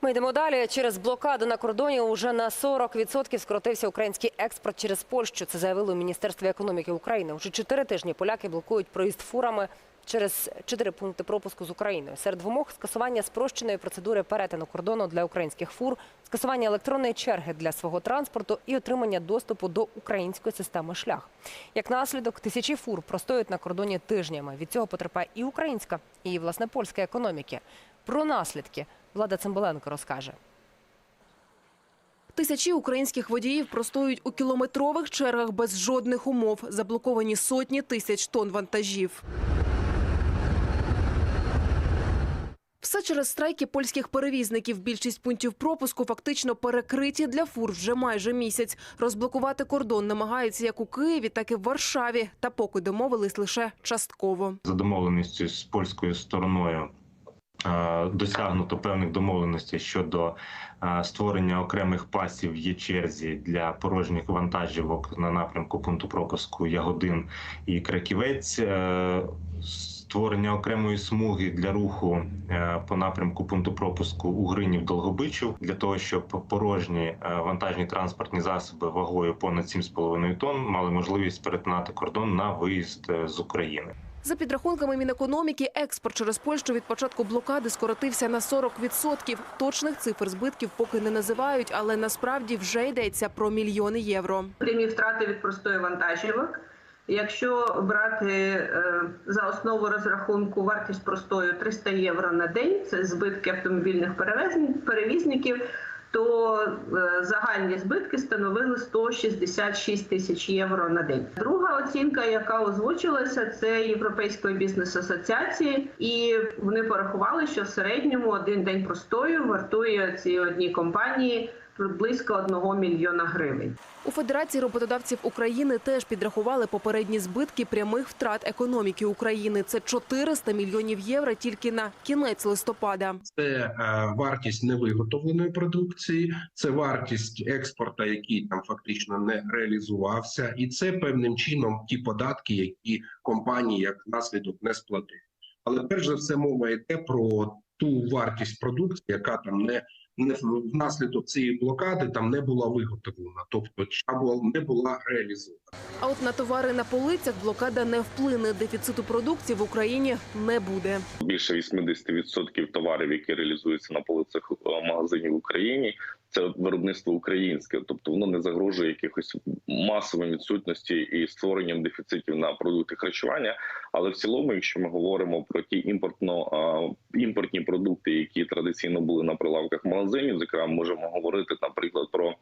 Ми йдемо далі. Через блокаду на кордоні уже на 40% скоротився український експорт через Польщу. Це заявили у Міністерстві економіки України. Уже чотири тижні поляки блокують проїзд фурами через чотири пункти пропуску з Україною. Серед вимог скасування спрощеної процедури перетину кордону для українських фур, скасування електронної черги для свого транспорту і отримання доступу до української системи шлях. Як наслідок, тисячі фур простоють на кордоні тижнями. Від цього потерпає і українська, і власне польська економіки. Про наслідки Влада Цимбаленко розкаже. Тисячі українських водіїв простоюють у кілометрових чергах без жодних умов. Заблоковані сотні тисяч тонн вантажів. Все через страйки польських перевізників. Більшість пунктів пропуску фактично перекриті для фур вже майже місяць. Розблокувати кордон намагаються як у Києві, так і в Варшаві. Та поки домовились лише частково. за домовленістю з польською стороною досягнуто певних домовленостей щодо е, створення окремих пасів в є черзі для порожніх вантажівок на напрямку пункту пропуску Ягодин і Краківець. е, Створення окремої смуги для руху е, по напрямку пункту пропуску Угринів Долгобичів для того, щоб порожні е, вантажні транспортні засоби вагою понад 7,5 тонн мали можливість перетинати кордон на виїзд е, з України. За підрахунками Мінекономіки, експорт через Польщу від початку блокади скоротився на 40%. Точних цифр збитків поки не називають, але насправді вже йдеться про мільйони євро. прямі втрати від простої вантажівок. Якщо брати е, за основу розрахунку вартість простою 300 євро на день, це збитки автомобільних перевезень- перевізників, то е, загальні збитки становили 166 тисяч євро на день. Друга оцінка, яка озвучилася, це Європейської бізнес-асоціації, і вони порахували, що в середньому один день простою вартує ці одні компанії близько 1 мільйона гривень. У Федерації роботодавців України теж підрахували попередні збитки прямих втрат економіки України. Це 400 мільйонів євро тільки на кінець листопада. це е, вартість невиготовленої продукції, це вартість експорта, який там фактично не реалізувався, і це певним чином ті податки, які компанії як наслідок не сплатили. Але перш за все мова йде про ту вартість продукції, яка там не не внаслідок цієї блокади там не була виготовлена, тобто або не була реалізована. А от на товари на полицях блокада не вплине. Дефіциту продукції в Україні не буде. більше 80% товарів, які реалізуються на полицях е, магазинів в Україні, це виробництво українське, тобто воно не загрожує якихось масової відсутності і створенням дефіцитів на продукти харчування. Але в цілому, якщо ми говоримо про ті імпортно імпортні продукти, які традиційно були на прилавках магазинів, зокрема, можемо говорити, наприклад, про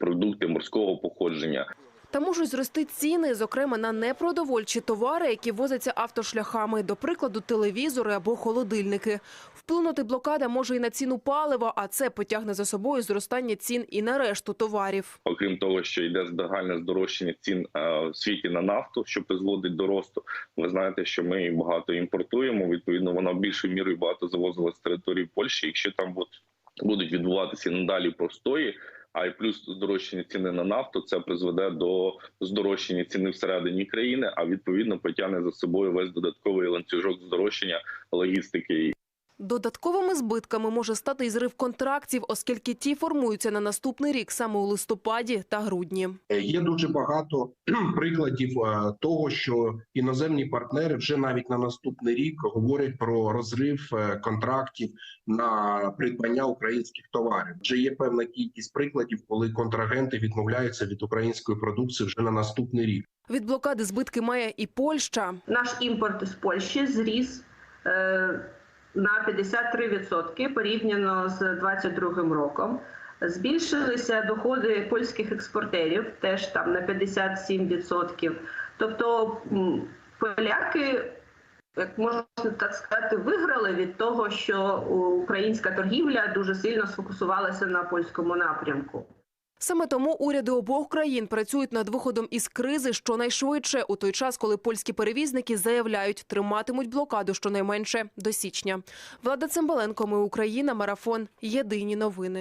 продукти морського походження, Та можуть зрости ціни, зокрема на непродовольчі товари, які возяться автошляхами, до прикладу, телевізори або холодильники. Вплинути блокада може і на ціну палива, а це потягне за собою зростання цін і на решту товарів. окрім того, що йде загальне здорожчання цін е, в світі на нафту, що призводить до росту. Ви знаєте, що ми багато імпортуємо. Відповідно, вона більшою мірою багато завозила з території Польщі. Якщо там будуть відбуватися надалі простої. А й плюс здорожчання ціни на нафту це призведе до здорожчання ціни всередині країни, а відповідно потягне за собою весь додатковий ланцюжок здорожчання логістики Додатковими збитками може стати і зрив контрактів, оскільки ті формуються на наступний рік саме у листопаді та грудні. Е, Є дуже багато прикладів е, того, що іноземні партнери вже навіть на наступний рік говорять про розрив е, контрактів на придбання українських товарів. Вже є певна кількість прикладів, коли контрагенти відмовляються від української продукції вже на наступний рік. Від блокади збитки має і Польща. Наш імпорт з Польщі зріс е, на 53% порівняно з 2022 роком. Збільшилися доходи польських експортерів теж там на 57%. Тобто поляки, як можна так сказати, виграли від того, що українська торгівля дуже сильно сфокусувалася на польському напрямку. Саме тому уряди обох країн працюють над виходом із кризи щонайшвидше, у той час, коли польські перевізники заявляють, триматимуть блокаду щонайменше до січня. Влада Цимбаленко, ми Україна, марафон. Єдині новини.